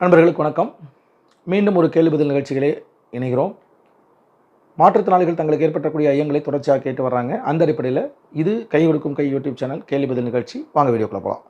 நண்பர்களுக்கு வணக்கம். மீண்டும் ஒரு கேள்வி பதில் நிகழ்ச்சிகளே இணைகிறோம். மாற்றுத்திறனாளிகள் தங்களுக்கு ஏற்பட்டக்கூடிய ஐயங்களை தொடர்ச்சியாக கேட்டு வர்றாங்க. அந்த அடிப்படையில் இது கை கொடுக்கும் கை யூடியூப் சேனல் கேள்வி பதில் நிகழ்ச்சி. வாங்க வீடியோக்குள்ள போகலாம்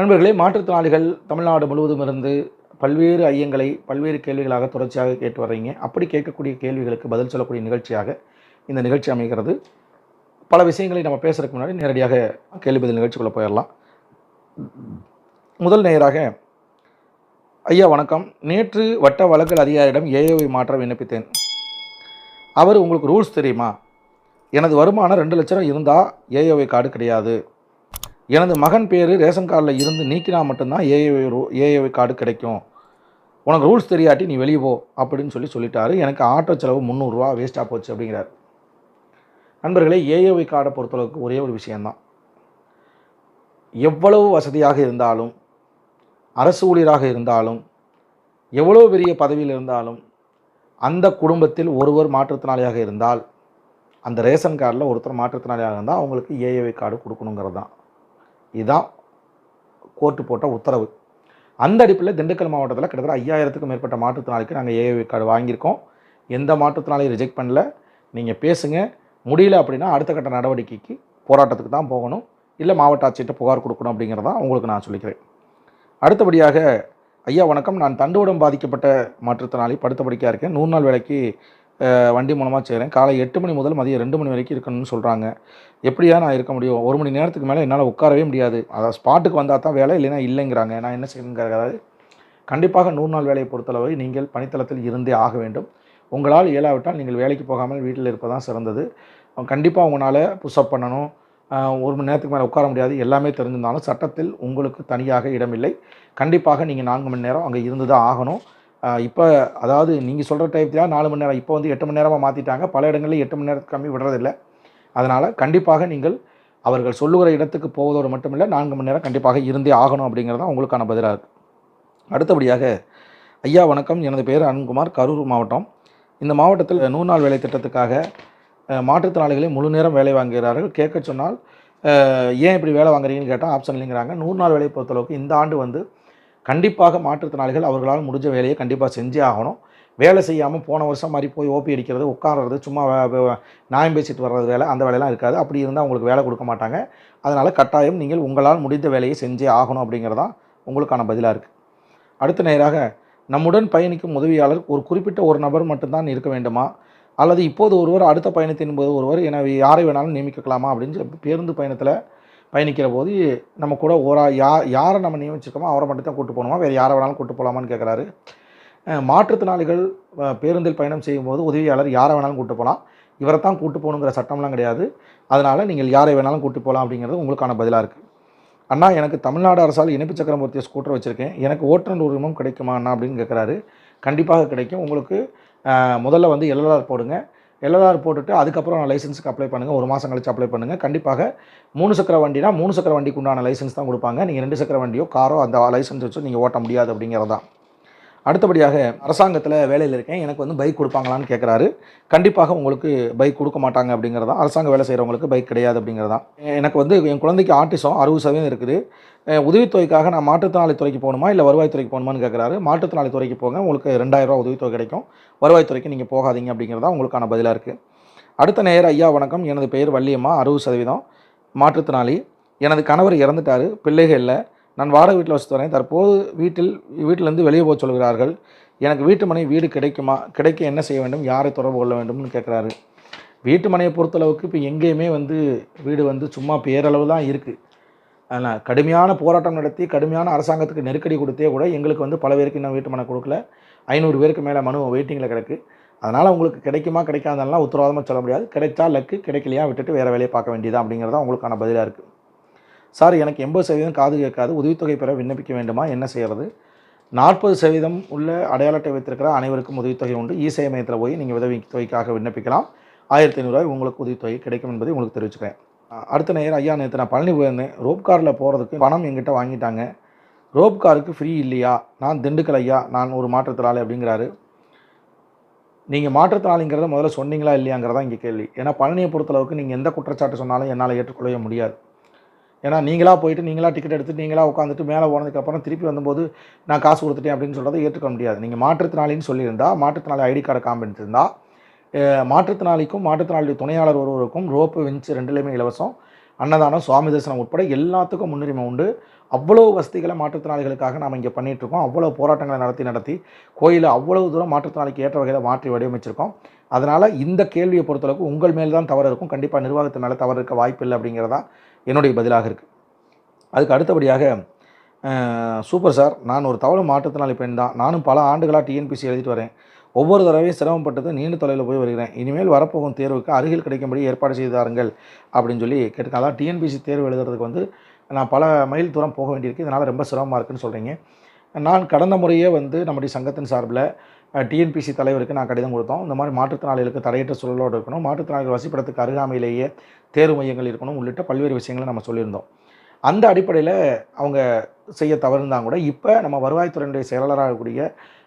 நண்பர்களே மாற்றுத்திறனாளிகள் தமிழ்நாடு முழுவதும் இருந்து பல்வேறு ஐயங்களை பல்வேறு கேள்விகளாக தொடர்ச்சியாக கேட்டு வர்றீங்க. அப்படி கேட்கக்கூடிய கேள்விகளுக்கு பதில் சொல்லக்கூடிய நிகழ்ச்சியாக இந்த நிகழ்ச்சி அமைகிறது. பல விஷயங்களை நம்ம பேசுகிறதுக்கு முன்னாடி நேரடியாக கேள்வி பதில் நிகழ்ச்சிக்குள்ளே போயிடலாம். முதல் நேராக ஐயா வணக்கம். நேற்று வட்ட வழக்கல் அதிகாரியிடம் ஏஏஓவை மாற்ற விண்ணப்பித்தேன். அவர் உங்களுக்கு ரூல்ஸ் தெரியுமா? எனது வருமானம் ரெண்டு லட்சம் இருந்தால் ஏஓவை கார்டு கிடையாது. எனது மகன் பேர் ரேஷன் கார்டில் இருந்து நீக்கினா மட்டும்தான் ஏஏவை ரூ ஏஏவை கார்டு கிடைக்கும். உனக்கு ரூல்ஸ் தெரியாட்டி நீ வெளியே போ அப்படின்னு சொல்லி சொல்லிட்டாரு. எனக்கு ஆட்டோ செலவு முந்நூறுரூவா வேஸ்ட்டாக போச்சு அப்படிங்கிறார். நண்பர்களே ஏஏவை கார்டை பொறுத்தளவுக்கு ஒரே ஒரு விஷயந்தான் எவ்வளவு வசதியாக இருந்தாலும் அரசு ஊழியராக இருந்தாலும் எவ்வளோ பெரிய பதவியில் இருந்தாலும் அந்த குடும்பத்தில் ஒருவர் மாற்றுத்திறனாளியாக இருந்தால் அந்த ரேஷன் கார்டில் ஒருத்தர் மாற்றுத்திறனாளியாக இருந்தால் அவங்களுக்கு ஏஏஒய் கார்டு கொடுக்கணுங்கிறது தான் இதுதான் கோர்ட்டு போட்ட உத்தரவு. அந்த அடிப்படையில் திண்டுக்கல் மாவட்டத்தில் கிட்டத்தட்ட ஐயாயிரத்துக்கும் மேற்பட்ட மாற்றுத்திறனாளிக்கு நாங்கள் ஏஏவி கார்டு வாங்கியிருக்கோம். எந்த மாற்றுத்திறனாளியும் ரிஜெக்ட் பண்ணல. நீங்கள் பேசுங்க. முடியல அப்படின்னா அடுத்த கட்ட நடவடிக்கைக்கு போராட்டத்துக்கு தான் போகணும். இல்லை மாவட்ட ஆட்சியிட்ட புகார் கொடுக்கணும் அப்படிங்கிறதான் உங்களுக்கு நான் சொல்லிக்கிறேன். அடுத்தபடியாக ஐயா வணக்கம். நான் தண்டுவடம் பாதிக்கப்பட்ட மாற்றுத்திறனாளி படுத்த படிக்கையாக இருக்கேன். நூறு நாள் வேலைக்கு வண்டி மூலமாக செய்கிறேன் காலை எட்டு மணி முதல் மதியம் ரெண்டு மணி வரைக்கும் இருக்கணும்னு சொல்கிறாங்க எப்படியா நான் இருக்க முடியும்? ஒரு மணி நேரத்துக்கு மேலே என்னால் உட்காரவே முடியாது. அதாவது ஸ்பாட்டுக்கு வந்தால் தான் வேலை இல்லைன்னா இல்லைங்கிறாங்க. நான் என்ன செய்யணுங்கிறது கண்டிப்பாக நூறு நாள் வேலையை பொறுத்தளவு நீங்கள் பணித்தளத்தில் இருந்தே ஆக வேண்டும். உங்களால் இயலாவிட்டால் நீங்கள் வேலைக்கு போகாமல் வீட்டில் இருப்பதான் சிறந்தது. கண்டிப்பாக உங்களால் புஷ்அப் பண்ணணும். ஒரு மணி நேரத்துக்கு மேலே உட்கார முடியாது. எல்லாமே தெரிஞ்சிருந்தாலும் சட்டத்தில் உங்களுக்கு தனியாக இடமில்லை. கண்டிப்பாக நீங்கள் நான்கு மணி நேரம் அங்கே இருந்து தான் ஆகணும். இப்போ அதாவது நீங்கள் சொல்கிற டைப்லாம் நாலு மணி நேரம். இப்போ வந்து எட்டு மணி நேரமாக மாற்றிட்டாங்க பல இடங்களில் எட்டு மணி நேரத்துக்கு கம்மி விடுறதில்லை. அதனால் கண்டிப்பாக நீங்கள் அவர்கள் சொல்லுகிற இடத்துக்கு போவதோடு மட்டுமில்லை நான்கு மணி நேரம் கண்டிப்பாக இருந்தே ஆகணும் அப்படிங்கிறது தான் உங்களுக்கான பதிலாக இருக்குது அடுத்தபடியாக ஐயா வணக்கம். எனது பேர் அருண்குமார் கரூர் மாவட்டம். இந்த மாவட்டத்தில் நூறு நாள் வேலை திட்டத்துக்காக மாற்றுத்திறனாளிகளை முழு நேரம் வேலை வாங்குகிறார்கள். கேட்க சொன்னால் ஏன் இப்படி வேலை வாங்குறீங்கன்னு கேட்டால் ஆப்ஷன் இல்லைங்கிறாங்க. நூறு நாள் வேலையை பொறுத்தளவுக்கு இந்த ஆண்டு வந்து கண்டிப்பாக மாற்றுத்திறனாளிகள் அவர்களால் முடிஞ்ச வேலையை கண்டிப்பாக செஞ்சே ஆகணும். வேலை செய்யாமல் போன வருஷம் மாதிரி போய் ஓபி அடிக்கிறது உட்கார்றது சும்மா நியாயம் பேசிட்டு வர்றது வேலை அந்த வேலையெல்லாம் இருக்காது. அப்படி இருந்தால் உங்களுக்கு வேலை கொடுக்க மாட்டாங்க. அதனால் கட்டாயம் நீங்கள் உங்களால் முடிந்த வேலையை செஞ்சே ஆகணும் அப்படிங்கிறதான் உங்களுக்கான பதிலாக இருக்குது அடுத்த நேராக நம்முடன் பயணிக்கும் உதவியாளர் ஒரு குறிப்பிட்ட ஒரு நபர் மட்டும்தான் இருக்க வேண்டுமா? அல்லது இப்போது ஒருவர் அடுத்த பயணத்தின் போது ஒருவர் என யாரை வேணாலும் நியமிக்கலாமா? அப்படின்னு பேருந்து பயணத்தில் பயணிக்கிற போது நம்ம கூட ஓரா யா யாரை நம்ம நியமிச்சிருக்கோமோ அவரை மட்டும் தான் கூட்டு போகணுமா? வேறு யாரை வேணாலும் கூட்டு போகலாமான்னு கேட்குறாரு மாற்றுத்திறனாளிகள் பேருந்தில் பயணம் செய்யும்போது உதவியாளர் யாரை வேணாலும் கூட்டு போகலாம். இவரை தான் கூட்டு போகணுங்கிற சட்டம்லாம் கிடையாது. அதனால் நீங்கள் யாரை வேணாலும் கூட்டு போகலாம் அப்படிங்கிறது உங்களுக்கான பதிலாக இருக்குது அண்ணா எனக்கு தமிழ்நாடு அரசால் இணைப்பு சக்கரவர்த்தி ஸ்கூட்டர் வச்சுருக்கேன். எனக்கு ஓட்டுநர் உரிமம் கிடைக்குமா அண்ணா அப்படின்னு கேட்குறாரு கண்டிப்பாக கிடைக்கும். உங்களுக்கு முதல்ல வந்து எல்எல்ஆர் போடுங்க. எல்எல்ஆர் போட்டுட்டு அதுக்கப்புறம் லைசன்ஸுக்கு அப்ளை பண்ணுங்கள் ஒரு மாதம் கழிச்சு அப்ளை பண்ணுங்கள் கண்டிப்பாக மூணு சக்கர வண்டினா மூணு சக்கர வண்டிக்கு உண்டான லைசன்ஸ் தான் கொடுப்பாங்க. நீங்கள் ரெண்டு சக்கர வண்டியோ காரோ அந்த லைசன்ஸ் வச்சு நீங்கள் ஓட்ட முடியாது அப்படிங்கிறது தான் அடுத்தபடியாக அரசாங்கத்தில் வேலையில் இருக்கேன். எனக்கு வந்து பைக் கொடுப்பாங்களான்னு கேட்குறாரு கண்டிப்பாக உங்களுக்கு பைக் கொடுக்க மாட்டாங்க அப்படிங்கிறதா அரசாங்க வேலை செய்கிறவங்களுக்கு பைக் கிடையாது அப்படிங்கிறதா. எனக்கு வந்து என் குழந்தைக்கு ஆர்டிசம் அறுபது சதவீதம் இருக்குது. உதவித்தொகைக்காக நான் மாற்றுத்திறனாளி துறைக்கு போகணுமா இல்லை வருவாய்த்துறைக்கு போகணுமான்னு கேட்குறாரு மாற்றுத்திறனாளி துறைக்கு போங்க உங்களுக்கு ரெண்டாயிரரூவா உதவித்தொகை கிடைக்கும். வருவாய்த்துறைக்கு நீங்கள் போகாதீங்க அப்படிங்கிறதா உங்களுக்கான பதிலாக இருக்குது அடுத்த நேரம் ஐயா வணக்கம். எனது பெயர் வள்ளியம்மா அறுபது சதவீதம் மாற்றுத்திறனாளி. எனது கணவர் இறந்துட்டார் பிள்ளைகள் இல்லை. நான் வாடகை வீட்டில் வசித்து வரேன். தற்போது வீட்டில் வீட்டிலேருந்து வெளியே போக சொல்கிறார்கள். எனக்கு வீட்டு மனை வீடு கிடைக்குமா கிடைக்க என்ன செய்ய வேண்டும் யாரை தொடர்பு கொள்ள வேண்டும்னு கேட்குறாரு. வீட்டு மனையை பொறுத்தளவுக்கு இப்போ எங்கேயுமே வந்து வீடு வந்து சும்மா பேரளவு தான் இருக்குது ஆனால் கடுமையான போராட்டம் நடத்தி கடுமையான அரசாங்கத்துக்கு நெருக்கடி கொடுத்தே கூட எங்களுக்கு வந்து பல பேருக்கு இன்னும் வீட்டு மனை கொடுக்கல. ஐநூறு பேருக்கு மேலே மனு வெயிட்டிங்கில் கிடக்கு. அதனால் உங்களுக்கு கிடைக்குமா கிடைக்காதெல்லாம் உத்தரவாதமாக சொல்ல முடியாது. கிடைச்சா லக்கு கிடைக்கலையா விட்டுட்டு வேறு வேலையை பார்க்க வேண்டியதா அப்படிங்கிறது தான் உங்களுக்கான பதிலாக இருக்குது சார் எனக்கு எண்பது சதவீதம் காது கேட்காது. உதவித்தொகை பெற விண்ணப்பிக்க வேண்டுமா? என்ன செய்கிறது நாற்பது சதவீதம் உள்ள அடையாள அட்டை வைத்திருக்கிற அனைவருக்கும் உதவித்தொகை உண்டு. இசை மையத்தில் போய் நீங்கள் உதவி தொகைக்காக விண்ணப்பிக்கலாம். ஆயிரத்தி ஐநூறுரூவாய் உங்களுக்கு உதவித்தொகை கிடைக்கும் என்பதை உங்களுக்கு தெரிவிச்சுக்கிறேன். அடுத்த நேரம் ஐயா நேற்று நான் பழனி போயிருந்தேன். ரோப் காரில் போகிறதுக்கு பணம் எங்கிட்ட வாங்கிட்டாங்க. ரோப் காருக்கு ஃப்ரீ இல்லையா? நான் திண்டுக்கல் ஐயா நான் ஒரு மாற்றுத்திறனாளி அப்படிங்கிறாரு. நீங்கள் மாற்றுத்திறனாளிங்கிறத முதல்ல சொன்னீங்களா இல்லையாங்கிறதா இங்கே கேள்வி. ஏன்னா பழனியை பொறுத்தளவுக்கு நீங்கள் எந்த குற்றச்சாட்டு சொன்னாலும் என்னால் ஏற்றுக்கொள்ளவே முடியாது. ஏன்னா நீங்களாக போயிட்டு நீங்களாக டிக்கெட் எடுத்து நீங்களாக உட்காந்துட்டு மேலே போனதுக்கப்புறம் திருப்பி வந்தபோது நான் காசு கொடுத்துட்டேன் அப்படின்னு சொல்கிறத ஏற்றுக்க முடியாது. நீங்கள் மாற்றுத்திறனாளின்னு சொல்லியிருந்தால் மாற்றுத்திறனாளி ஐடி கார்டை காமிச்சிருந்தா மாற்றுத்திறனாளிக்கும் மாற்றுத்திறனாளி துணையாளர் ஒருவருக்கும் ரோப்பு வெஞ்ச் ரெண்டுலேயுமே இலவசம் அன்னதானம் சுவாமி தரிசனம் உட்பட எல்லாத்துக்கும் முன்னுரிமை உண்டு. அவ்வளோ வசதிகளை மாற்றுத்திறனாளிகளுக்காக நாம் இங்கே பண்ணிகிட்ருக்கோம் அவ்வளோ போராட்டங்களை நடத்தி நடத்தி கோயிலை அவ்வளோ தூரம் மாற்றுத்திறனாளிக்கு ஏற்ற வகையில் மாற்றி வடிவமைச்சிருக்கோம். அதனால் இந்த கேள்வியை பொறுத்தளவுக்கு உங்கள் மேல் தான் தவறு இருக்கும். கண்டிப்பாக நிர்வாகத்து மேலே தவறு இருக்க வாய்ப்பு இல்லை அப்படிங்கிறதா என்னுடைய பதிலாக இருக்குது அதுக்கு அடுத்தபடியாக சூப்பர் சார் நான் ஒரு தவறு மாற்றுத்திறனாளி பெண் தான் நானும் பல ஆண்டுகளாக டிஎன்பிசி எழுதிட்டு வரேன். ஒவ்வொரு தடவையும் சிரமப்பட்டது நீண்ட தொலைவில் போய் வருகிறேன். இனிமேல் வரப்போகும் தேர்வுக்கு அருகில் கிடைக்கும்படி ஏற்பாடு செய்து தாருங்கள் அப்படின்னு சொல்லி கேட்டுக்கலாம் அதான் டிஎன்பிசி தேர்வு எழுதுறதுக்கு வந்து நான் பல மைல் தூரம் போக வேண்டியிருக்கு. இதனால் ரொம்ப சிரமமாக இருக்குன்னு சொல்கிறீங்க நான் கடந்த முறையே வந்து நம்முடைய சங்கத்தின் சார்பில் டிஎன்பிசி தலைவருக்கு நான் கடிதம் கொடுத்தோம். இந்த மாதிரி மாற்றுத்திறனாளிகளுக்கு தடையற்ற சூழலோடு இருக்கணும். மாற்றுத்திறனாளிகள் வசிப்படத்துக்கு அருகாமையிலேயே தேர்வு மையங்கள் இருக்கணும் உள்ளிட்ட பல்வேறு விஷயங்களை நம்ம சொல்லியிருந்தோம். அந்த அடிப்படையில் அவங்க செய்ய தவறுந்தாங்க கூட இப்போ நம்ம வருவாய்த்துறையினுடைய செயலாளராக இருக்கக்கூடிய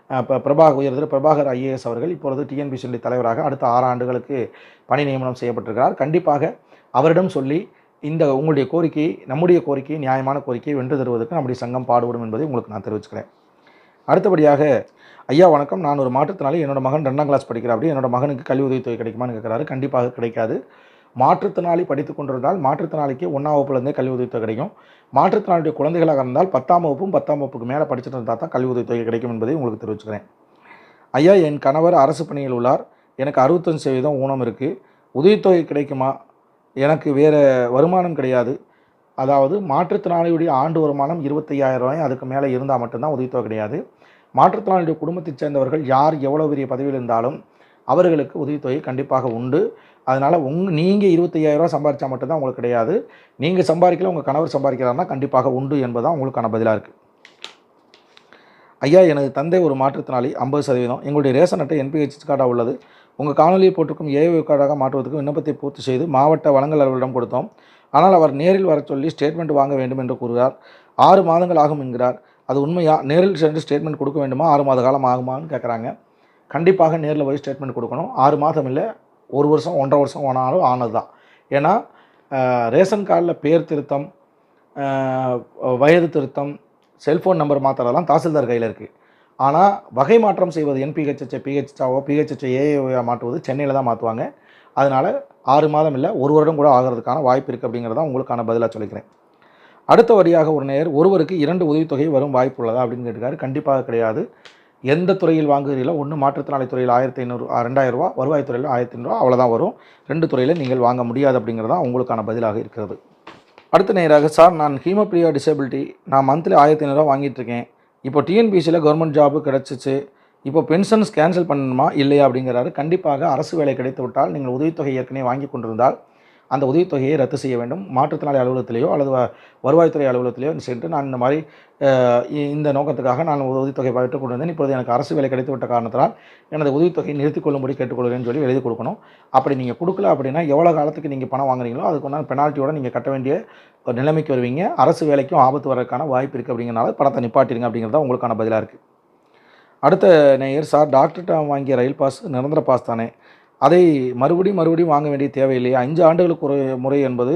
இப்போ பிரபாகர் உயர்திரு பிரபாகர் ஐஏஎஸ் அவர்கள் இப்பொழுது டிஎன்பிசியுடைய தலைவராக அடுத்த ஆறு ஆண்டுகளுக்கு பணி நியமனம் செய்யப்பட்டிருக்கிறார். கண்டிப்பாக அவரிடம் சொல்லி இந்த உங்களுடைய கோரிக்கை நம்முடைய கோரிக்கை நியாயமான கோரிக்கையை வென்று தருவதற்கு நம்முடைய சங்கம் பாடுபடும் என்பதை உங்களுக்கு நான் தெரிவிச்சுக்கிறேன். அடுத்தபடியாக ஐயா வணக்கம். நான் ஒரு மாற்றுத்திறனாளி. என்னோட மகன் ரெண்டாம் கிளாஸ் படிக்கிறார். அப்படி என்னோட மகனுக்கு கல்வி உதவித்தொகை கிடைக்குமான்னு கேட்குறாரு கண்டிப்பாக கிடைக்காது. மாற்றுத்திறனாளி படித்து கொண்டிருந்தால் மாற்றுத்திறனாளிக்கு ஒன்றாம் வகுப்புலேருந்தே கல்வி உதவித்தொகை கிடைக்கும். மாற்றுத்திறனாளியுடைய குழந்தைகளாக இருந்தால் பத்தாம் வகுப்பும் பத்தாம் வகுப்புக்கு மேலே படிச்சுட்டு இருந்தால் தான் கல்வி உதவித்தொகை கிடைக்கும் என்பதை உங்களுக்கு தெரிவிச்சுக்கிறேன். ஐயா என் கணவர் அரசு பணியில் உள்ளார். எனக்கு அறுபத்தஞ்சு சதவீதம் ஊனம் இருக்குது உதவித்தொகை கிடைக்குமா? எனக்கு வேறு வருமானம் கிடையாது. அதாவது மாற்றுத்திறனாளியுடைய ஆண்டு வருமானம் இருபத்தையாயிரம் ரூபாய் அதுக்கு மேலே இருந்தால் மட்டும்தான் உதவித்தொகை கிடையாது. மாற்றுத்திறனாளியுடைய குடும்பத்தைச் சேர்ந்தவர்கள் யார் எவ்வளோ பெரிய பதவியில் இருந்தாலும் அவர்களுக்கு உதவித்தொகை கண்டிப்பாக உண்டு. அதனால் உங் நீங்கள் இருபத்தையாயிரரூவா சம்பாதிச்சா மட்டும்தான் உங்களுக்கு கிடையாது. நீங்கள் சம்பாதிக்கல உங்கள் கணவர் சம்பாதிக்கிறாருன்னா கண்டிப்பாக உண்டு என்பதுதான் உங்களுக்கான பதிலாக இருக்குது ஐயா எனது தந்தை ஒரு மாற்றுத்திறனாளி ஐம்பது சதவீதம். எங்களுடைய ரேஷன் அட்டை என்பிஹெச் கார்டாக உள்ளது. உங்கள் காணொலியை போட்டிருக்கும் ஏஐ கார்டாக மாற்றுவதற்கு விண்ணப்பத்தை பூர்த்தி செய்து மாவட்ட வழங்கல் அலுவலரிடம் கொடுத்தோம். ஆனால் அவர் நேரில் வர சொல்லி ஸ்டேட்மெண்ட் வாங்க வேண்டும் என்று கூறுகிறார். ஆறு மாதங்கள் ஆகும் என்கிறார். அது உண்மையா? நேரில் சென்று ஸ்டேட்மெண்ட் கொடுக்க வேண்டுமா? ஆறு மாத காலம் ஆகுமான்னு கேட்குறாங்க கண்டிப்பாக நேரில் போய் ஸ்டேட்மெண்ட் கொடுக்கணும். ஆறு மாதம் இல்லை ஒரு வருஷம் ஒன்றரை வருஷம் ஆனாலும் ஆனது தான் ஏன்னா ரேஷன் கார்டில் பேர் திருத்தம் வயது திருத்தம் செல்ஃபோன் நம்பர் மாத்திரலாம் தாசில்தார் கையில் இருக்குது ஆனால் வகை மாற்றம் செய்வது என்பிஹெச்ஹெச் பிஹெச்ஆவோ பிஹெச்ஹெச் ஏஏஓ மாற்றுவது சென்னையில் தான் மாற்றுவாங்க. அதனால் ஆறு மாதம் இல்லை ஒரு வருடம் கூட ஆகிறதுக்கான வாய்ப்பு இருக்குது அப்படிங்கிறத உங்களுக்கான பதிலாக சொல்லிக்கிறேன். அடுத்த வரியாக ஒரு நேர் ஒருவருக்கு இரண்டு உதவித்தொகை வரும் வாய்ப்பு உள்ளதா அப்படின்னு கேட்டுக்காரு கண்டிப்பாக கிடையாது. எந்த துறையில் வாங்குகிறீங்களோ ஒன்று மாற்றுத்திறனாளி துறையில் ஆயிரத்தி ஐநூறு ரெண்டாயிரரூவா வருவாய்த்துறையில் ஆயிரத்தி ஐநூறுரூவா அவ்வளோதான் வரும். ரெண்டு துறையில் நீங்கள் வாங்க முடியாது அப்படிங்கிறதா உங்களுக்கான பதிலாக இருக்கிறது. அடுத்த நேராக சார் நான் ஹீமோப்ரியா டிசபிலிட்டி நான் மந்த்லி ஆயிரத்தி ஐநூறுரூவா வாங்கிட்டு இருக்கேன். இப்போ டிஎன்பிசியில் கவர்மெண்ட் ஜாபு கிடச்சிச்சு. இப்போ பென்ஷன்ஸ் கேன்சல் பண்ணணுமா? இல்லையா அப்படிங்கிறாரு. கண்டிப்பாக அரசு வேலை கிடைத்து விட்டால் நீங்கள் உதவித்தொகை ஏற்கனவே வாங்கி கொண்டிருந்தால் அந்த உதவித்தொகையை ரத்து செய்ய வேண்டும். மாற்றுத்திறனாளி அலுவலகத்திலேயோ அல்லது வருவாய்த்துறை அலுவலகத்திலேயோ சென்று நான் இந்த மாதிரி இந்த நோக்கத்துக்காக நான் உதவித்தொகை பெற்றுக் கொண்டிருந்தேன். இப்பொழுது எனக்கு அரசு வேலை கிடைத்து விட்ட காரணத்தினால் எனது உதவித்தொகையை நிறுத்திக்கொள்ளும்படி கேட்டுக்கொள்கிறேன்னு சொல்லி எழுதி கொடுக்கணும். அப்படி நீங்கள் கொடுக்கல அப்படின்னா எவ்வளோ காலத்துக்கு நீங்கள் பணம் வாங்குறீங்களோ அதுக்கு ஒன்றான பெனால்ட்டியோட நீங்கள் கட்ட வேண்டிய ஒரு நிலைமைக்கு வருவீங்க. அரசு வேலைக்கும் ஆபத்து வரதுக்கான வாய்ப்பு இருக்குது அப்படிங்கிறனால பணத்தை நிப்பாட்டிடுங்க அப்படிங்கிறது தான் உங்களுக்கான பதிலாக இருக்குது அடுத்த நேயர் சார் டாக்டர்கிட்ட வாங்கிய ரயில் பாஸ் நிரந்தர பாஸ் தானே? அதை மறுபடியும் மறுபடியும் வாங்க வேண்டிய தேவையில்லையே. அஞ்சு ஆண்டுகளுக்கு ஒரு முறை என்பது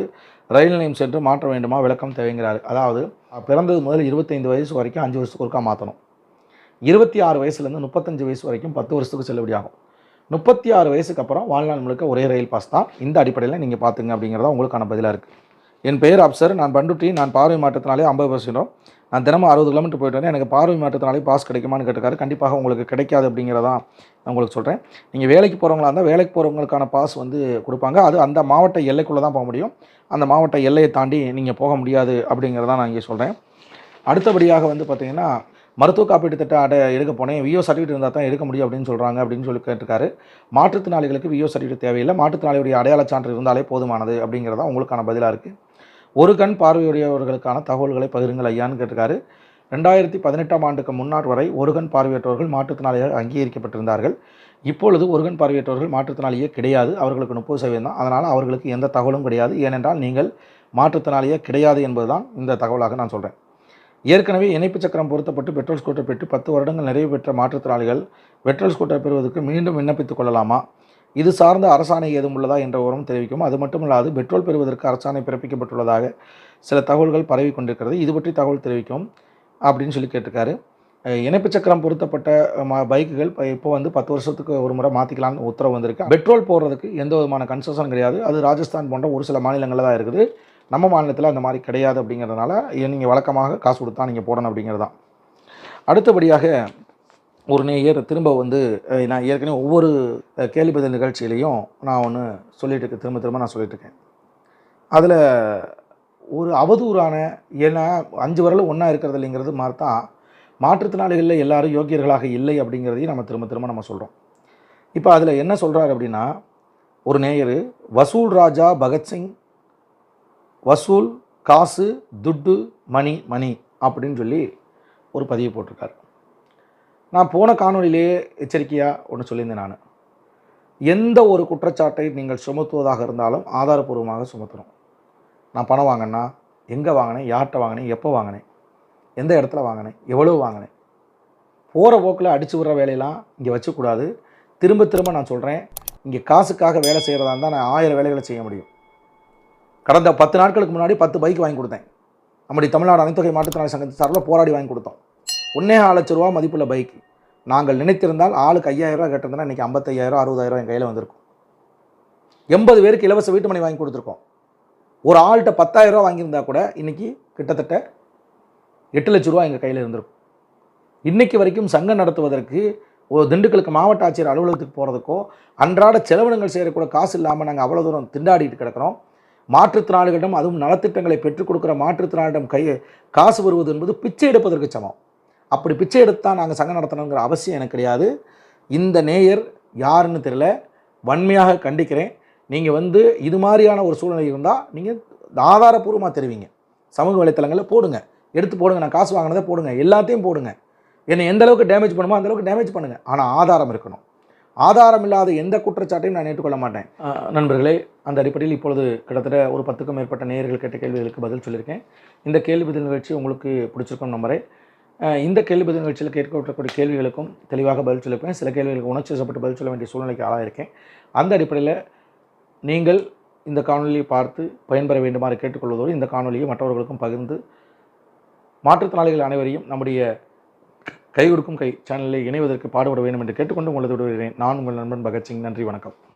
ரயில் நிலையம் சென்று மாற்ற வேண்டுமா விளக்கம் தேவைங்கிறார். அதாவது பிறந்தது முதல் இருபத்தைந்து வயசு வரைக்கும் அஞ்சு வருஷத்துக்கு ஒருக்கா மாற்றணும் இருபத்தி ஆறு வயசுலேருந்து முப்பத்தஞ்சு வயசு வரைக்கும் பத்து வருஷத்துக்கு செல்லுபடியாகும் முப்பத்தி ஆறு வயசுக்கு அப்புறம் வாழ்நாள் முழுக்க ஒரே ரயில் பாஸ் தான். இந்த அடிப்படையில் நீங்கள் பார்த்துங்க அப்படிங்கிறதா உங்களுக்கான பதிலாக இருக்குது என் பெயர் அப்சர் நான் பண்டுட்டி நான் பார்வை மாற்றத்தினாலே ஐம்பது பர்சன்டும் நான் தினமும் அறுபது கிலோமீட்டர் போயிட்டு வரேன் எனக்கு பார்வை மாற்றத்தினாலே பாஸ் கிடைக்குமான்னு கேட்டிருக்காரு. கண்டிப்பாக உங்களுக்கு கிடைக்காது அப்படிங்கிறதான் நான் உங்களுக்கு சொல்கிறேன் நீங்கள் வேலைக்கு போகிறவங்களா இருந்தால் வேலைக்கு போகிறவங்களுக்கான பாஸ் வந்து கொடுப்பாங்க. அது அந்த மாவட்ட எல்லைக்குள்ளே தான் போக முடியும். அந்த மாவட்ட எல்லையை தாண்டி நீங்கள் போக முடியாது அப்படிங்கிறதான் நான் இங்கே சொல்கிறேன் அடுத்தபடியாக வந்து பார்த்தீங்கன்னா மருத்துவ காப்பீட்டு திட்ட அடை எடுக்க போனேன். விஓ சர்டிஃபிகேட் இருந்தால் தான் எடுக்க முடியும் அப்படின்னு சொல்கிறாங்க அப்படின்னு சொல்லி கேட்டிருக்காரு. மாற்றுத்திறனாளிகளுக்கு விஓ சர்டிஃபிகேட் தேவையில்லை. மாற்றுத்திறனாளியுடைய அடையாள சான்று இருந்தாலே போதுமானது அப்படிங்கிறதா உங்களுக்கான பதிலாக இருக்குது ஒரு கண் பார்வையுடையவர்களுக்கான தகவல்களை பகிருங்கள் ஐயான்னு கேட்டிருக்காரு. ரெண்டாயிரத்தி பதினெட்டாம் ஆண்டுக்கு முன்னாள் வரை ஒரு கண் பார்வையற்றவர்கள் மாற்றுத்திறனாளிகள் அங்கீகரிக்கப்பட்டிருந்தார்கள். இப்பொழுது ஒரு கண் பார்வையற்றவர்கள் மாற்றுத்திறனாளியே கிடையாது. அவர்களுக்கு முப்பது சதவீதம் தான். அதனால் அவர்களுக்கு எந்த தகவலும் கிடையாது. ஏனென்றால் நீங்கள் மாற்றுத்திறனாளியே கிடையாது என்பதுதான் இந்த தகவலாக நான் சொல்கிறேன் ஏற்கனவே இணைப்பு சக்கரம் பொருத்தப்பட்டு பெட்ரோல் ஸ்கூட்டர் பெற்று பத்து வருடங்கள் நிறைவு பெற்ற மாற்றுத்திறனாளிகள் பெட்ரோல் ஸ்கூட்டர் பெறுவதற்கு மீண்டும் விண்ணப்பித்துக் கொள்ளலாமா? இது சார்ந்த அரசாணை ஏதும் உள்ளதா என்ற உரம் தெரிவிக்கும். அது மட்டுமல்லாது பெட்ரோல் பெறுவதற்கு அரசாணை பிறப்பிக்கப்பட்டுள்ளதாக சில தகவல்கள் பரவி கொண்டிருக்கிறது. இது பற்றி தகவல் தெரிவிக்கும் அப்படின்னு சொல்லி கேட்டிருக்காரு. இணைப்பு சக்கரம் பொருத்தப்பட்ட ம பைக்குகள் இப்போ இப்போ வந்து பத்து வருஷத்துக்கு ஒரு முறை மாற்றிக்கலாம்னு உத்தரவு வந்திருக்கு. பெட்ரோல் போடுறதுக்கு எந்த விதமான கன்செஷன் கிடையாது. அது ராஜஸ்தான் போன்ற ஒரு சில மாநிலங்களில் தான் இருக்குது. நம்ம மாநிலத்தில் அந்த மாதிரி கிடையாது அப்படிங்கிறதுனால நீங்கள் வழக்கமாக காசு கொடுத்தா நீங்கள் போடணும் அப்படிங்கிறது தான் அடுத்தபடியாக ஒரு நேயர் திரும்ப வந்து நான் ஏற்கனவே ஒவ்வொரு அஹ், கேள்வி பதில் நிகழ்ச்சியிலையும் நான் ஒன்று சொல்லிட்டு இருக்கேன். திரும்ப திரும்ப நான் சொல்லிட்டு இருக்கேன். அதில் ஒரு அவதூறான ஏன்னா அஞ்சு வரலும் ஒன்றா இருக்கிறது இல்லைங்கிறது மாதிரி தான் மாற்றுத்திறனாளிகளில் எல்லாரும் யோக்கியர்களாக இல்லை அப்படிங்கிறதையும் நம்ம திரும்ப திரும்ப நம்ம சொல்கிறோம் இப்போ அதில் என்ன சொல்கிறாரு அப்படின்னா ஒரு நேயர் வசூல் ராஜா பகத்சிங் வசூல் காசு துட்டு மணி மணி அப்படின்னு சொல்லி ஒரு பதிவு போட்டிருக்கார். நான் போன காணொலியிலேயே எச்சரிக்கையாக ஒன்று சொல்லியிருந்தேன் நான். எந்த ஒரு குற்றச்சாட்டை நீங்கள் சுமத்துவதாக இருந்தாலும் ஆதாரப்பூர்வமாக சுமத்தணும். நான் பணம் வாங்கினா எங்கே வாங்கினேன் யார்கிட்ட வாங்கினேன் எப்போ வாங்கினேன் எந்த இடத்துல வாங்கினேன் எவ்வளோ வாங்கினேன். போகிற போக்கில் அடிச்சு விடுற வேலையெல்லாம் இங்கே வச்சக்கூடாது. திரும்ப திரும்ப நான் சொல்கிறேன் இங்கே காசுக்காக வேலை செய்கிறதா இருந்தால் நான் ஆயிரம் வேலைகளை செய்ய முடியும். கடந்த பத்து நாட்களுக்கு முன்னாடி பத்து பைக் வாங்கி கொடுத்தேன். நம்முடைய தமிழ்நாடு அனைத்தொகை மாற்றுத்திறனாளி சங்கத்து சார்பில் போராடி வாங்கி கொடுத்தோம். ஒன்றே ஆறு லட்ச ரூபா மதிப்புள்ள பைக் நாங்கள் நினைத்திருந்தால் ஆளுக்கு ஐயாயிரம் ரூபா கேட்டிருந்தா இன்றைக்கி ஐம்பத்தையாயிரம் அறுபதாயிரம் என் கையில் வந்திருக்கும். எண்பது பேருக்கு இலவச வீட்டு மனை வாங்கி கொடுத்துருக்கோம். ஒரு ஆள்கிட்ட பத்தாயிரம் ரூபா வாங்கியிருந்தா கூட இன்றைக்கி கிட்டத்தட்ட எட்டு லட்ச ரூபா எங்கள் கையில் இருந்திருக்கும். இன்றைக்கு வரைக்கும் சங்கம் நடத்துவதற்கு ஒரு திண்டுக்கலுக்கு மாவட்ட ஆட்சியர் அலுவலகத்துக்கு போகிறதுக்கோ அன்றாட செலவினங்கள் செய்யக்கூட காசு இல்லாமல் நாங்கள் அவ்வளோ தூரம் திண்டாடிட்டு கிடக்கிறோம். மாற்றுத்திறனாளிகளிடம் அதுவும் நலத்திட்டங்களை பெற்றுக் கொடுக்குற மாற்றுத்திறனாளிடம் கை காசு வருவது என்பது பிச்சை எடுப்பதற்கு சமம். அப்படி பிச்சை எடுத்தால் நாங்கள் சங்கம் நடத்தணுங்கிற அவசியம் எனக்கு கிடையாது. இந்த நேயர் யாருன்னு தெரியல. வன்மையாக கண்டிக்கிறேன். நீங்கள் வந்து இது மாதிரியான ஒரு சூழ்நிலை இருந்தால் நீங்கள் ஆதாரப்பூர்வமாக தெரிவிங்க. சமூக வலைத்தளங்களில் போடுங்க. எடுத்து போடுங்க. நான் காசு வாங்கினதை போடுங்க. எல்லாத்தையும் போடுங்க. என்னை எந்த அளவுக்கு டேமேஜ் பண்ணுமோ அந்த அளவுக்கு டேமேஜ் பண்ணுங்கள் ஆனால் ஆதாரம் இருக்கணும். ஆதாரம் இல்லாத எந்த குற்றச்சாட்டையும் நான் ஏற்றுக்கொள்ள மாட்டேன். நண்பர்களே அந்த அடிப்படையில் இப்பொழுது கிட்டத்தட்ட ஒரு பத்துக்கும் மேற்பட்ட நேயர்கள் கேட்ட கேள்விகளுக்கு பதில் சொல்லியிருக்கேன். இந்த கேள்வி பதில் நிகழ்ச்சி உங்களுக்கு பிடிச்சிருக்கும் நம்பரை இந்த கேள்வி பதில் நிகழ்ச்சியில் கேட்கப்படக்கூடிய கேள்விகளுக்கும் தெளிவாக பதில் சொல்லியிருப்பேன். சில கேள்விகளுக்கு உணர்ச்சி வசப்பட்டு பதில் சொல்ல வேண்டிய சூழ்நிலைக்கு ஆளாயிருக்கேன். அந்த அடிப்படையில் நீங்கள் இந்த காணொலியை பார்த்து பயன்பெற வேண்டுமாறு கேட்டுக்கொள்வதோடு இந்த காணொலியை மற்றவர்களுக்கும் பகிர்ந்து மாற்றுத்திறனாளிகள் அனைவரையும் நம்முடைய கை கொடுக்கும் கை சேனலில் இணைவதற்கு பாடுபட வேண்டும் என்று கேட்டுக்கொண்டு உங்களது விடுகிறேன் நான் உங்கள் நண்பன் பகத்சிங். நன்றி வணக்கம்.